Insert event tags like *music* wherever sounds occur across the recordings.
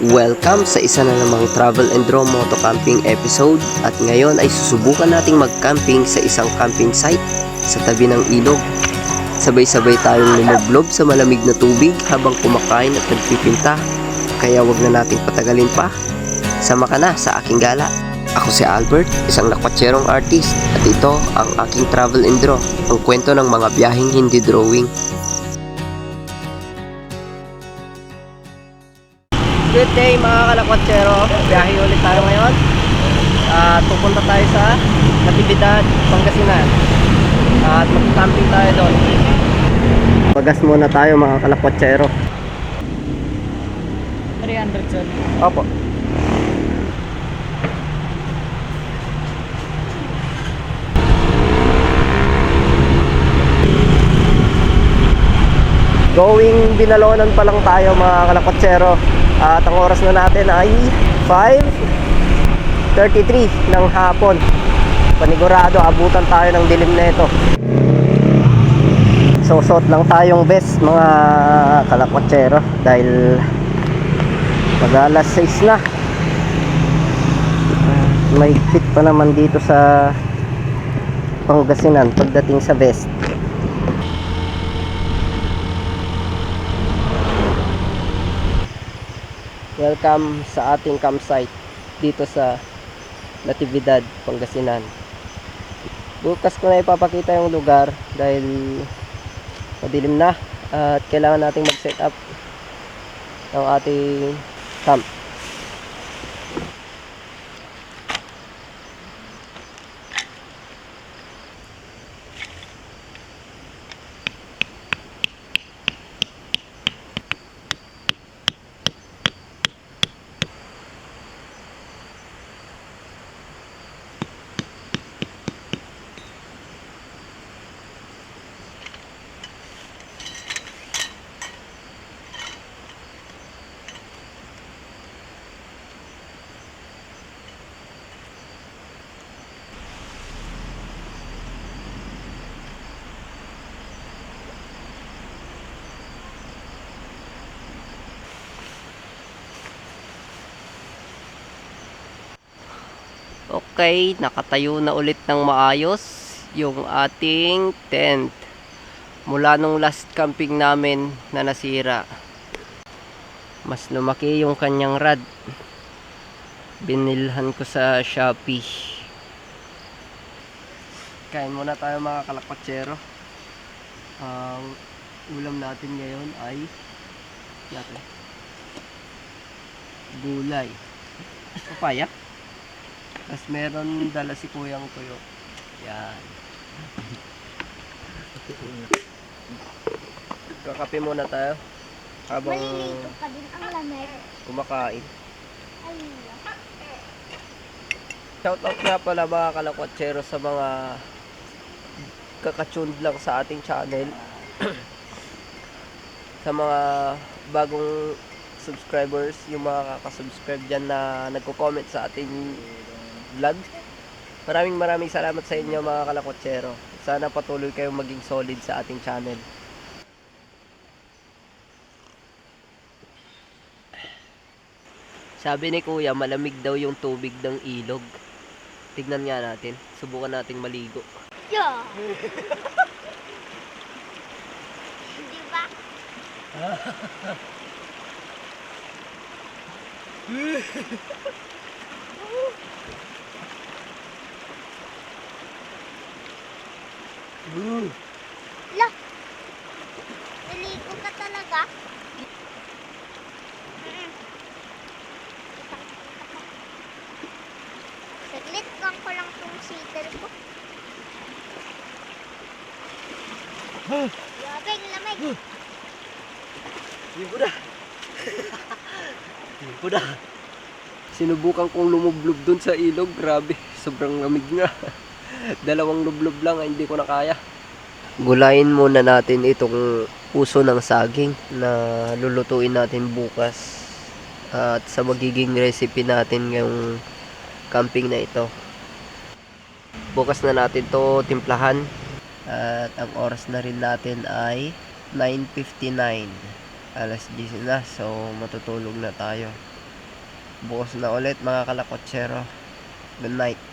Welcome sa isa na namang Travel and Draw Moto Camping episode at ngayon ay susubukan nating mag-camping sa isang camping site sa tabi ng ilog. Sabay-sabay tayong lumublob sa malamig na tubig habang kumakain at nagpipinta. Kaya wag na nating patagalin pa. Sama ka na sa aking gala. Ako si Albert, isang lakwatserong artist at ito ang aking Travel and Draw, ang kwento ng mga biyaheng hindi drawing. Good day mga kalakwatsero. Biyahe ulit tayo ngayon. At pupunta tayo sa Natividad, Pangasinan. At mag-camping tayo doon. Pagas muna tayo mga kalakwatsero. 300 son. Opo. Going Binalonan pa lang tayo mga kalakotsero. At ang oras na natin ay 5.33 ng hapon. Panigurado, abutan tayo ng dilim na ito. Susot lang tayong best mga kalakotsero Dahil mag alas 6 na. May fit pa naman dito sa Pangasinan pagdating sa best welcome sa ating campsite dito sa Natividad, Pangasinan. Bukas ko na ipapakita yung lugar dahil madilim na at kailangan nating mag set up ng ating camp Okay, nakatayo na ulit ng maayos yung ating tent. Mula nung last camping namin na nasira. Mas lumaki yung kanyang rad. Binilhan ko sa Shopee. Kain muna tayo mga kalakpatsero. Ang ulam natin ngayon ay natin. Gulay. Papaya. Tapos meron dala si Kuyang Tuyo. Yan. Kakape muna tayo. Habang Malilito ka din ang lamig. kumakain. Ay, Shoutout nga pala mga kalakwatsero sa mga kakatune lang sa ating channel. *clears throat* sa mga bagong subscribers, yung mga kakasubscribe dyan na nagko-comment sa ating vlog. Maraming maraming salamat sa inyo mga kalakwatsero. Sana patuloy kayong maging solid sa ating channel. Sabi ni Kuya, malamig daw yung tubig ng ilog. Tignan nga natin. Subukan nating maligo. yeah. Di ba? *laughs* *laughs* La. Naligo ka talaga? Mm. Saglit lang ko lang tong seater ko. Grabe, ang lamig. Hindi ko na. *laughs* Ko na. Sinubukan kong lumublob dun sa ilog. Grabe, sobrang lamig nga. *laughs* Dalawang lublob lang, ay hindi ko na kaya. Gulayin muna natin itong puso ng saging na lulutuin natin bukas. At sa magiging recipe natin ngayong camping na ito. Bukas na natin to timplahan. At ang oras na rin natin ay 9.59 alas 10 na so matutulog na tayo Bukas na ulit mga kalakotsero. Good night.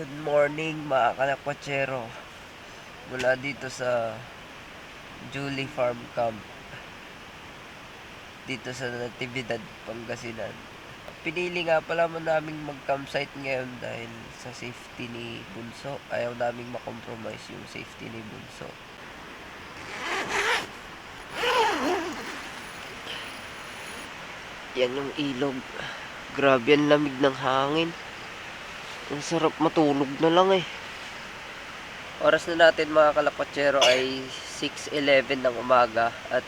Good morning kalakotsero. Mula dito sa Julie Farm Camp. Dito sa Natividad, Pangasinan. Pinili nga pala mo naming mag-campsite ngayon dahil sa safety ni Bunso. Ayaw naming makompromise yung safety ni Bunso. Yan yung ilog. Grabe ang lamig ng hangin. Ang sarap matulog na lang eh. Oras na natin mga kalapatsero ay 6.11 ng umaga at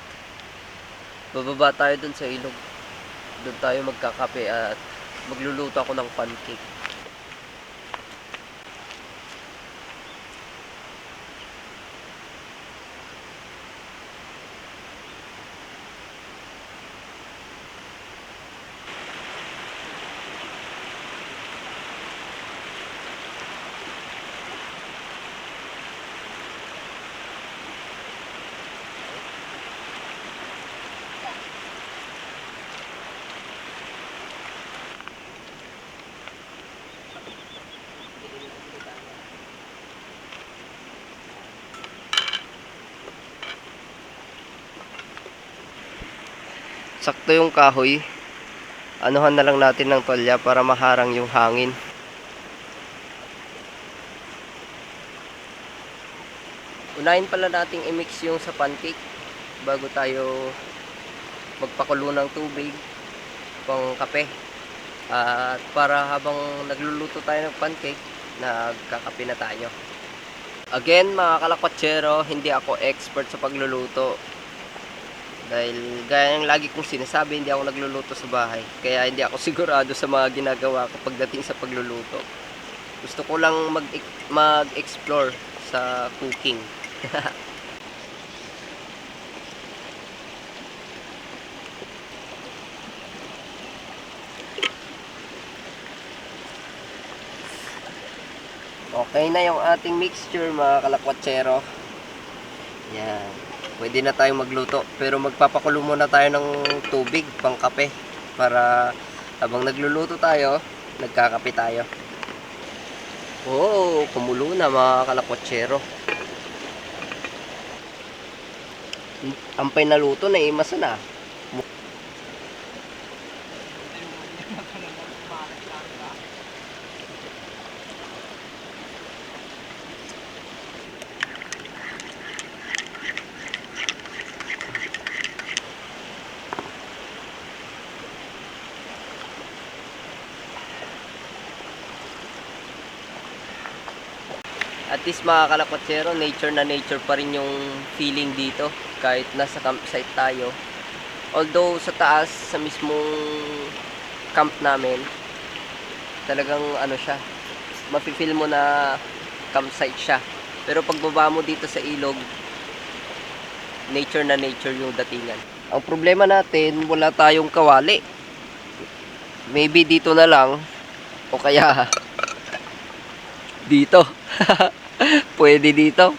bababa tayo dun sa ilog. Doon tayo magkakape at magluluto ako ng pancake. Sakto yung kahoy. Anuhan na lang natin ng tolya para maharang yung hangin. Unahin pala nating i-mix yung sa pancake bago tayo magpakulo ng tubig pang kape. At para habang nagluluto tayo ng pancake, nagkakape na tayo. Again, mga kalakwatsero, hindi ako expert sa pagluluto. Dahil gaya ng lagi kong sinasabi, hindi ako nagluluto sa bahay. Kaya hindi ako *laughs* sigurado sa mga ginagawa ko pagdating sa pagluluto. Gusto ko lang mag- mag-explore sa cooking. *laughs* Okay na yung ating mixture mga kalakwatsero. Yan. Pwede na tayong magluto. Pero magpapakulo muna tayo ng tubig pang kape. Para habang nagluluto tayo, nagkakape tayo. Oo, kumulo na mga kalakwatsero. Ampay na luto na eh, masa na. At least mga kalakotsero, nature na nature pa rin yung feeling dito kahit nasa campsite tayo. Although sa taas, sa mismong camp namin, talagang ano siya, mafe-feel mo na campsite siya. Pero pagbaba mo dito sa ilog, nature na nature yung datingan. Ang problema natin, wala tayong kawali. Maybe dito na lang, o kaya *laughs* dito. *laughs* *laughs* Pwede dito. *laughs*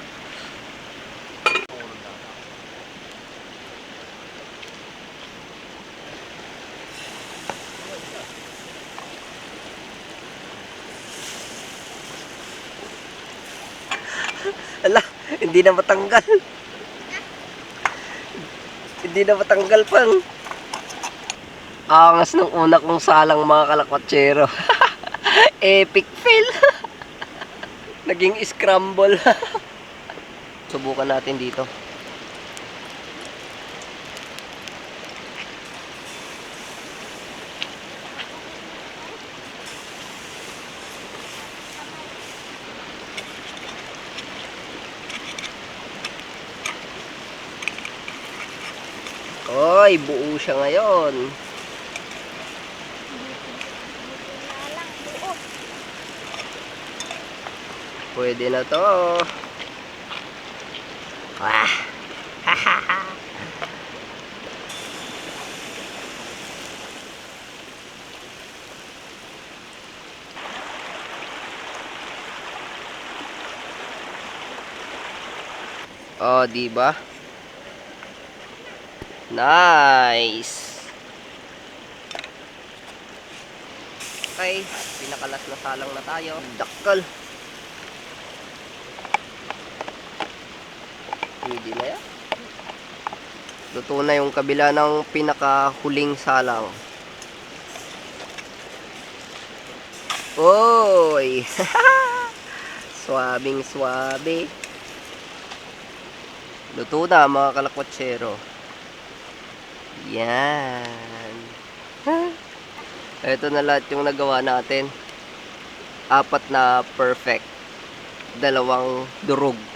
Ala, hindi na matanggal. hindi na matanggal pang. Angas ng una kong salang mga kalakwatsero. *laughs* Epic fail. Naging scramble. *laughs* Subukan natin dito. Oy, buo siya ngayon. Wala lang buo. Pwede na to. Ah. *laughs* Oh, di ba? Nice. Okay, pinakalas na salang na tayo. Dakal. Na yan. Luto na yung kabila ng pinakahuling salang. Oy! *laughs* Swabing swabe. Luto na mga kalakwatsero. Yan. *laughs* Ito na lahat yung nagawa natin. Apat na perfect. Dalawang durog.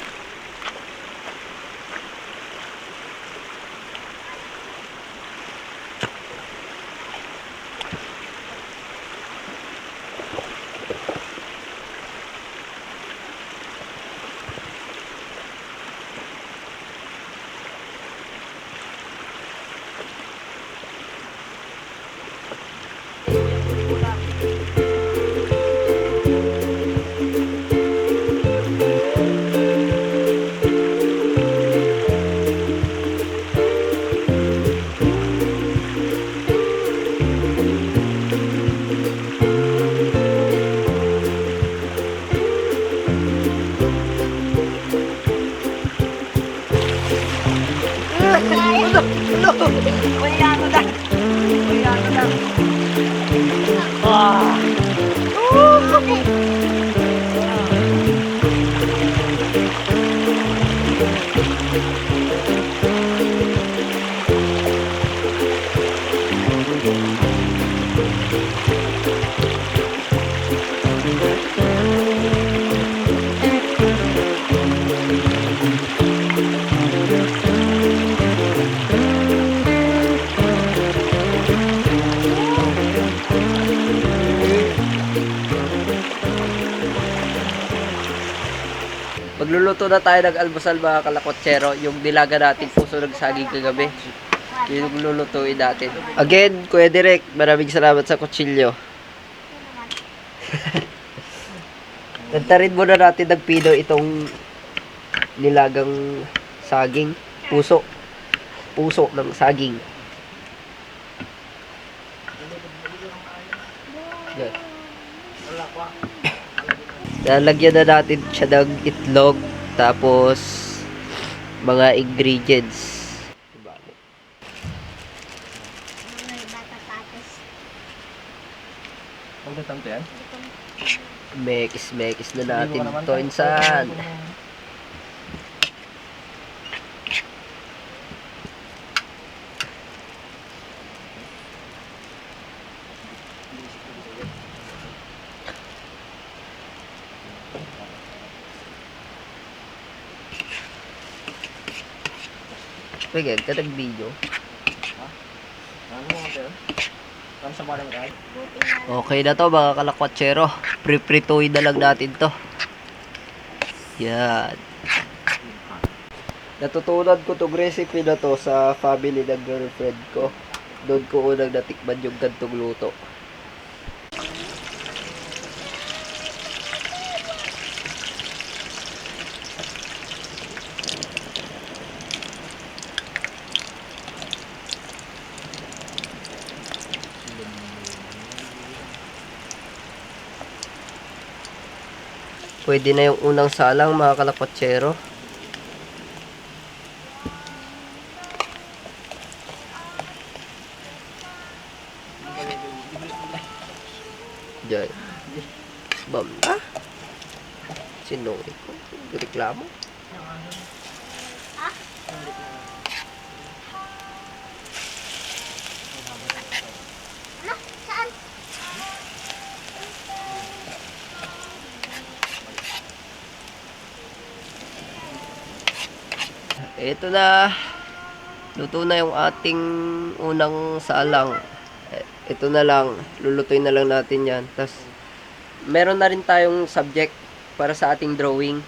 Bye. Magluluto na tayo ng almusal mga kalakwatsero. Yung nilaga natin puso ng saging kagabi. Yun yung lulutuin natin. Again, Kuya Direk, maraming salamat sa kutsilyo. *laughs* Tantarin muna natin ng pino itong nilagang saging. Puso. Puso ng saging. Lalagyan na natin siya ng itlog. Tapos, mga ingredients. Diba? Mga bata-patas. Pagdating to yan? Mekis-mekis na natin to insan. Sige, katag video. Ano mo yun? Ano sa parang. Okay na to mga kalakwatsero. Pre-pritoy na lang natin to. Yan. Natutunan ko tong recipe na to sa family ng girlfriend ko. Doon ko unang natikman yung gantong luto. Pwede na yung unang salang mga kalakwatsero. Ito na. Luto na yung ating unang salang. Ito na lang. Lulutuin na lang natin yan. Tapos, meron na rin tayong subject para sa ating drawing.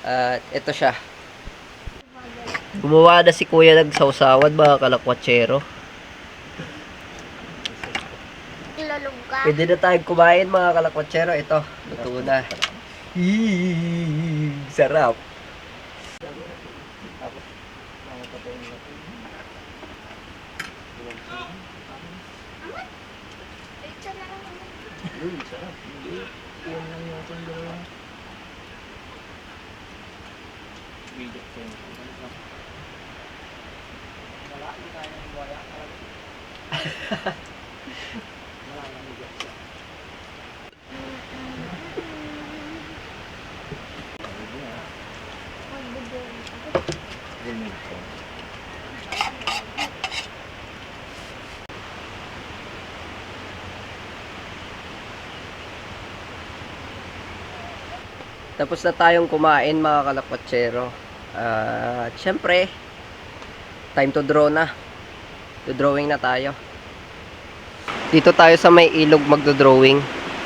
At ito siya. Gumawa na si kuya ng sausawan mga kalakwatsero. Pwede na tayong kumain mga kalakwatsero. Ito, luto na. Eee, sarap. Ito na lang. Uy, sarap. Yan lang yung ating dalawa. Video ko yun. Wala, hindi tayo ng *laughs* wala. Wala lang yung Tapos na tayong kumain mga kalakwatsero. At syempre, time to draw na. To drawing na tayo. Dito tayo sa may ilog magdo-drawing.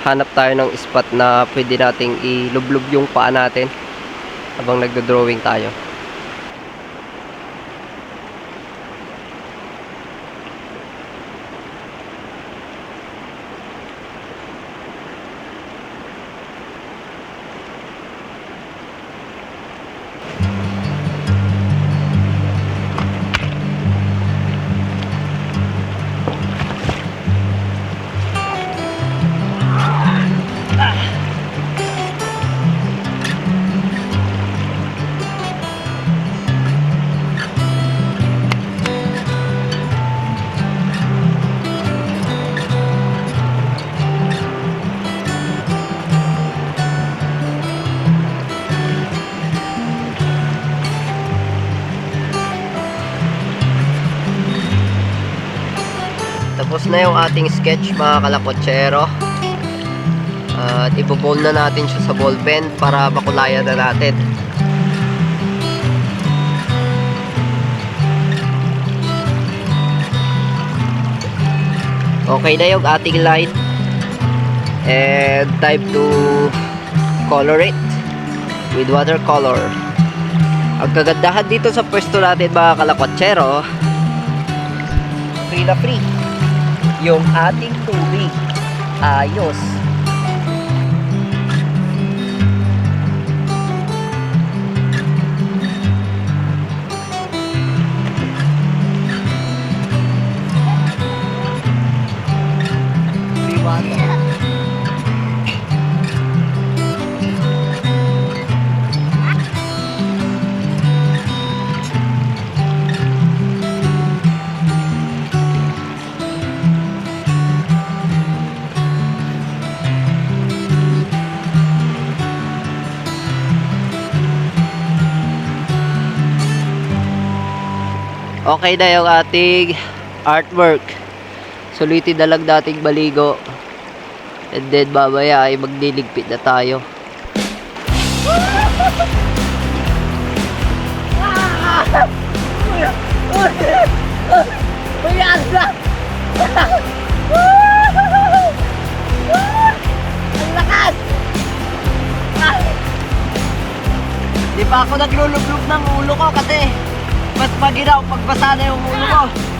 Hanap tayo ng spot na pwede nating ilublob yung paa natin habang nagdo-drawing tayo. Na yung ating sketch mga kalakwatsero. At ibobol na natin siya sa ballpen para makulayan na natin. Okay na yung ating line. And time to color it with watercolor. Ang kagandahan dito sa pwesto natin mga kalakwatsero, free na free yung ating tubig. Ayos. Okay na yung ating artwork. Sulitin na lang dating baligo. And then mamaya ay magliligpit na tayo. Di pa ako naglulublog ng ulo ko kasi mas maginaw pagbasa na yung ulo ko.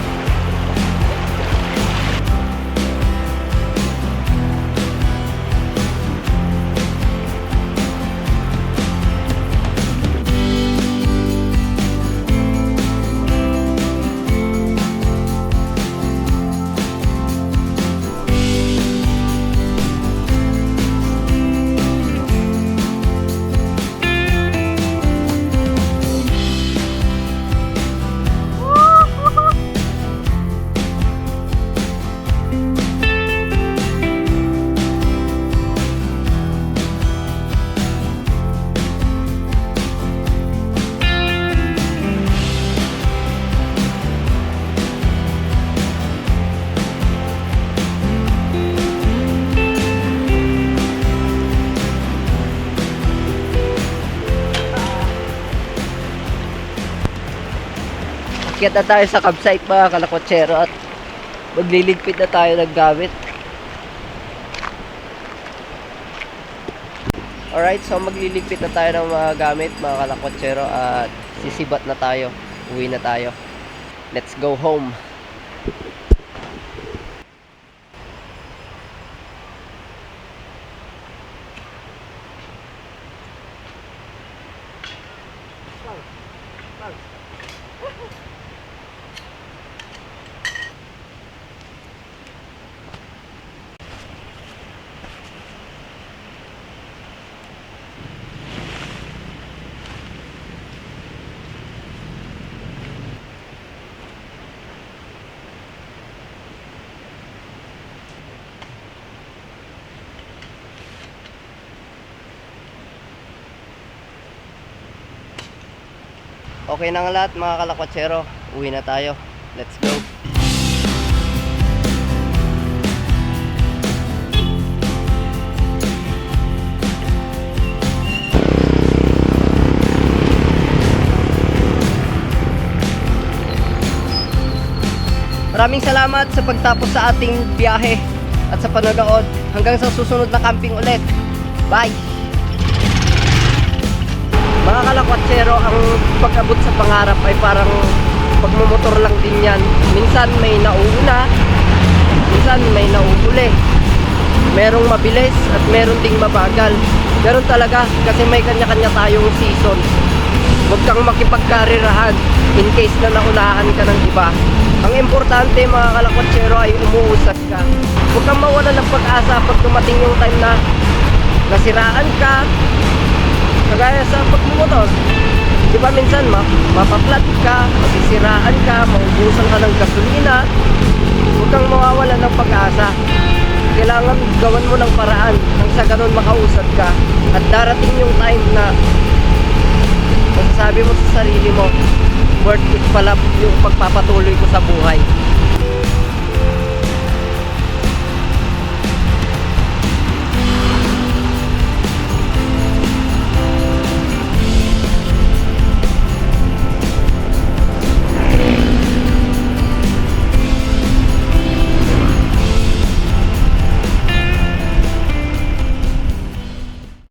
Akyat na tayo sa campsite mga kalakotsero at magliligpit na tayo ng gamit. Alright, so magliligpit na tayo ng mga gamit, mga kalakotsero, at sisibat na tayo. Uwi na tayo. Let's go home. Okay na nga lahat mga kalakotsero. Uwi na tayo. Let's go. Maraming salamat sa pagtapos sa ating biyahe at sa panonood. Hanggang sa susunod na camping ulit. Bye! Mga kalakwatsero, ang pag-abot sa pangarap ay parang pagmumotor lang din yan. Minsan may nauuna, minsan may nauuli. Merong mabilis at meron ding mabagal. Ganun talaga kasi may kanya-kanya tayong season. Huwag kang makipagkarirahan in case na naunahan ka ng iba. Ang importante mga kalakwatsero ay umuusad ka. Huwag kang mawala ng pag-asa pag dumating yung time na nasiraan ka, Kagaya sa pagmumotor. Di ba minsan ma mapaplat ka, masisiraan ka, maubusan ka ng gasolina. Huwag kang mawawala ng pag-asa. Kailangan gawan mo ng paraan nang sa ganun makausad ka. At darating yung time na masasabi mo sa sarili mo, worth it pala yung pagpapatuloy ko sa buhay.